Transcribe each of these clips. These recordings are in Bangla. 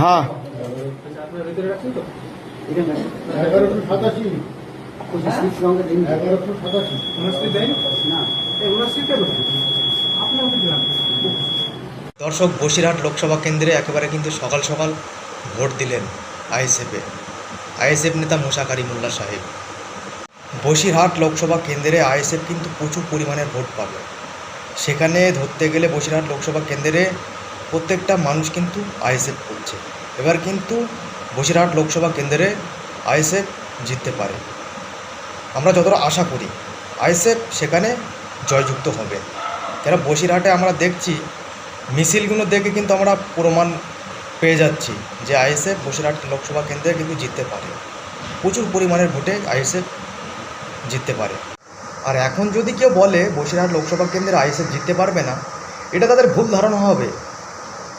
হ্যাঁ। দর্শক, বসিরহাট লোকসভা কেন্দ্রে একেবারে কিন্তু সকাল সকাল ভোট দিলেন আইএসএফে আইএসএফ নেতা মুসা কারিমুল্লাহ সাহেব। বসিরহাট লোকসভা কেন্দ্রে আইএসএফ কিন্তু প্রচুর পরিমাণে ভোট পাবে। সেখানে ধরতে গেলে বসিরহাট লোকসভা কেন্দ্রে প্রত্যেকটা মানুষ কিন্তু আইএসএফ করছে। এবার কিন্তু বসিরহাট লোকসভা কেন্দ্রে আইএসএফ জিততে পারে। আমরা যতটা আশা করি, আইএসএফ সেখানে জয়যুক্ত হবে। কেন বসিরহাটে আমরা দেখছি, মিছিলগুলো দেখে কিন্তু আমরা প্রমাণ পেয়ে যাচ্ছি যে আইএসএফ বসিরহাট লোকসভা কেন্দ্রে কিন্তু জিততে পারে। প্রচুর পরিমাণের ভোটে আইএসএফ জিততে পারে। আর এখন যদি কেউ বলে বসিরহাট লোকসভা কেন্দ্রে আইএসএফ জিততে পারবে না, এটা তাদের ভুল ধারণা হবে।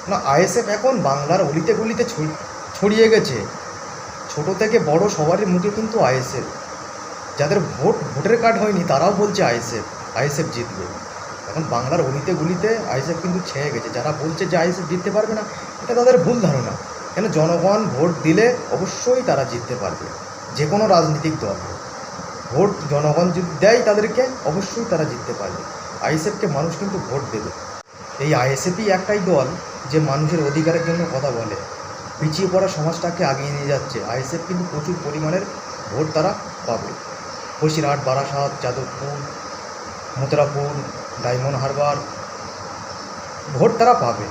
না, আইএসএফ এখন বাংলার অলিতে গলিতে ছড়িয়ে গেছে। ছোট থেকে বড় সবারই মুখে কিন্তু আইএসএফ। যাদের ভোট, ভোটের কার্ড হয়নি, তারাও বলছে আইএসএফ আইএসএফ জিতবে। এখন বাংলার অলিতে গুলিতে আইএসএফ কিন্তু ছেয়ে গেছে। যারা বলছে যে আইএসএফ জিততে পারবে না, এটা তাদের ভুল ধারণা। কেন জনগণ ভোট দিলে অবশ্যই তারা জিততে পারবে। যে কোনো রাজনৈতিক দল। ভোট জনগণ যদি দেয় তাদেরকে অবশ্যই তারা জিততে পারবে। আইএসএফকে মানুষ কিন্তু ভোট দেবে। এই আইএসএফই একটাই দল যে মানুষের অধিকারের জন্য কথা বলে। পিছিয়ে পড়া সমাজটাকে আগিয়ে নিয়ে যাচ্ছে। আইএসএফ কিন্তু প্রচুর পরিমাণের ভোট তারা পাবে। বসিরহাট, বারাসাত, যাদবপুর, মথুরাপুর, ডায়মন্ড হারবার ভোট তারা পাবে।